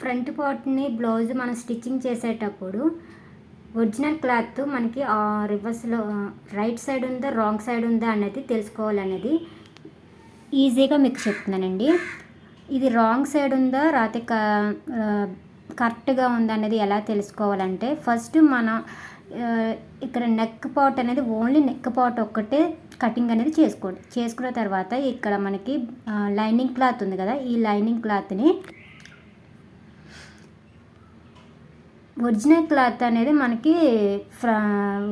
Front పార్ట్ని blouse మనం stitching చేసేటప్పుడు ఒరిజినల్ క్లాత్ మనకి రివర్స్లో రైట్ సైడ్ ఉందా రాంగ్ సైడ్ ఉందా అనేది తెలుసుకోవాలనేది ఈజీగా మీకు చెప్తున్నానండి. ఇది రాంగ్ సైడ్ ఉందా రాతే కరెక్ట్గా ఉందా అనేది ఎలా తెలుసుకోవాలంటే ఫస్ట్ మనం ఇక్కడ నెక్ పార్ట్ అనేది ఓన్లీ నెక్ పార్ట్ ఒక్కటే కటింగ్ అనేది చేసుకోండి చేసుకున్న తర్వాత ఇక్కడ మనకి లైనింగ్ క్లాత్ ఉంది కదా ఈ లైనింగ్ క్లాత్ని ఒరిజినల్ క్లాత్ అనేది మనకి ఫ్ర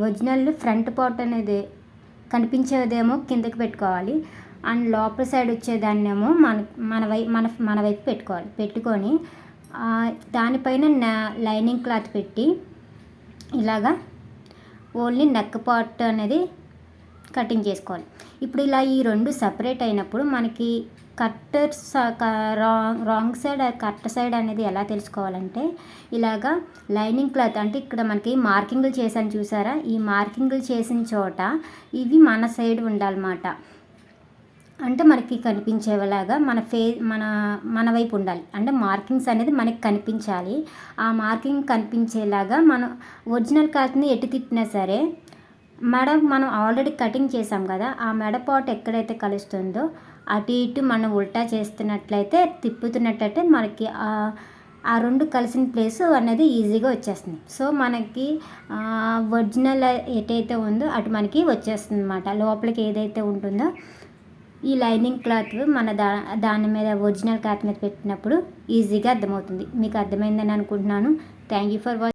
ఒరిజినల్ ఫ్రంట్ పార్ట్ అనేది కనిపించేదేమో కిందకి పెట్టుకోవాలి. అండ్ లోపల సైడ్ వచ్చేదాన్నేమో మన మన వై మన మన వైపు పెట్టుకోవాలి పెట్టుకొని దానిపైన లైనింగ్ క్లాత్ పెట్టి ఇలాగా ఓన్లీ నెక్ పార్ట్ అనేది కటింగ్ చేసుకోవాలి. ఇప్పుడు ఇలా ఈ రెండు సపరేట్ అయినప్పుడు మనకి cutter wrong wrong side cut side అనేది ఎలా తెలుసుకోవాలంటే ఇలాగా లైనింగ్ క్లాత్ అంటే ఇక్కడ మనకి మార్కింగ్లు చేశాను చూసారా? ఈ మార్కింగ్లు చేసిన చోట ఇవి మన సైడ్ ఉండాలన్నమాట. అంటే మనకి కనిపించేలాగా మన ఫే మన మన వైపు ఉండాలి. అంటే మార్కింగ్స్ అనేది మనకి కనిపించాలి. ఆ మార్కింగ్ కనిపించేలాగా మనం ఒరిజినల్ క్లాత్ని ఎటు తిప్పినా సరే మెడ మనం ఆల్రెడీ కటింగ్ చేసాం కదా ఆ మెడ పాట్ ఎక్కడైతే కలుస్తుందో అటు ఇటు మనం ఉల్టా చేస్తున్నట్లయితే తిప్పుతున్నట్టయితే మనకి ఆ రెండు కలిసిన ప్లేస్ అనేది ఈజీగా వచ్చేస్తుంది. సో మనకి ఒరిజినల్ ఎటైతే ఉందో అటు మనకి వచ్చేస్తుంది అనమాట లోపలికి ఏదైతే ఉంటుందో ఈ లైనింగ్ క్లాత్ మన దా దాని మీద ఒరిజినల్ క్లాత్ మీద పెట్టినప్పుడు ఈజీగా అర్థమవుతుంది. మీకు అర్థమైందని అనుకుంటున్నాను. Thank you for watching